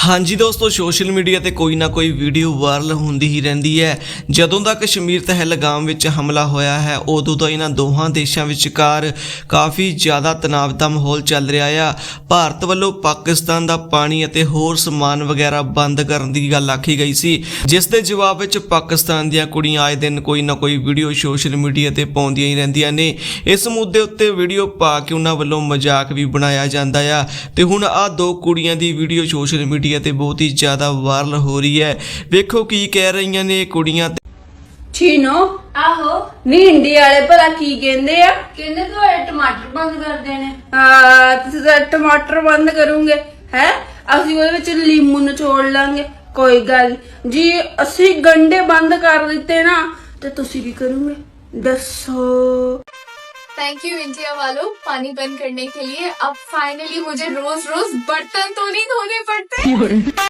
ਹਾਂਜੀ ਦੋਸਤੋ, social media ਤੇ ਕੋਈ ਨਾ ਕੋਈ ਵੀਡੀਓ ਵਾਇਰਲ ਹੁੰਦੀ ਹੀ ਰਹਿੰਦੀ ਹੈ। ਜਦੋਂ ਦਾ ਕਸ਼ਮੀਰ ਤਹਿਲਗਾਮ ਵਿੱਚ ਹਮਲਾ ਹੋਇਆ ਹੈ, ਉਦੋਂ ਤੋਂ ਇਹਨਾਂ ਦੋਹਾਂ ਦੇਸ਼ਾਂ ਵਿਚਕਾਰ ਕਾਫੀ ਜ਼ਿਆਦਾ ਤਣਾਅ ਦਾ ਮਾਹੌਲ ਚੱਲ ਰਿਹਾ ਆ। ਭਾਰਤ ਵੱਲੋਂ ਪਾਕਿਸਤਾਨ ਦਾ ਪਾਣੀ ਅਤੇ ਹੋਰ ਸਮਾਨ ਵਗੈਰਾ ਬੰਦ ਕਰਨ ਦੀ ਗੱਲ ਆਖੀ ਗਈ ਸੀ, ਜਿਸ ਦੇ ਜਵਾਬ ਵਿੱਚ ਪਾਕਿਸਤਾਨ ਦੀਆਂ ਕੁੜੀਆਂ ਆਏ ਦਿਨ ਕੋਈ ਨਾ ਕੋਈ ਵੀਡੀਓ ਸੋਸ਼ਲ ਮੀਡੀਆ ਤੇ ਪਾਉਂਦੀਆਂ ਹੀ ਰਹਿੰਦੀਆਂ ਨੇ। ਇਸ ਮੁੱਦੇ ਉੱਤੇ ਵੀਡੀਓ ਪਾ ਕੇ ਉਹਨਾਂ ਵੱਲੋਂ ਮਜ਼ਾਕ ਵੀ ਬਣਾਇਆ ਜਾਂਦਾ ਆ। ਤੇ ਹੁਣ ਆ ਦੋ ਕੁੜੀਆਂ ਦੀ ਵੀਡੀਓ ਸੋਸ਼ਲ ਮੀਡੀਆ ਤੇ ਬਹੁਤ ਹੀ ਜ਼ਿਆਦਾ ਵਾਇਰਲ ਹੋ ਰਹੀ ਹੈ। ਵੇਖੋ ਕੀ ਕਹਿ ਰਹੀਆਂ ਨੇ ਇਹ ਕੁੜੀਆਂ ਤੇ। ਛੀਨੋ। ਆਹੋ। ਨੀ ਇੰਡੀਆ ਵਾਲੇ ਭਲਾ ਕੀ ਕਹਿੰਦੇ ਆ? ਕਹਿੰਦੇ ਤੁਹਾਡੇ ਟਮਾਟਰ ਬੰਦ ਕਰ ਦੇਣੇ ਆ ਤੁਸੀਂ ਤਾਂ ਟਮਾਟਰ ਬੰਦ ਕਰੋਗੇ ਹੈ? ਅਸੀਂ ਉਹਦੇ ਵਿੱਚ ਲੀਮੂ ਨਿਚੋੜ ਲਾਂਗੇ ਕੋਈ ਗੱਲ ਨੀ। ਜੀ ਅਸੀਂ ਗੰਡੇ ਬੰਦ ਕਰ ਦਿੱਤੇ ਨਾ ਤੇ ਤੁਸੀਂ ਵੀ ਕਰੋਗੇ? ਦੱਸੋ। थैंक यू इंडिया वालों पानी बंद करने के लिए अब फाइनली मुझे रोज रोज बर्तन तो नहीं धोने पड़ते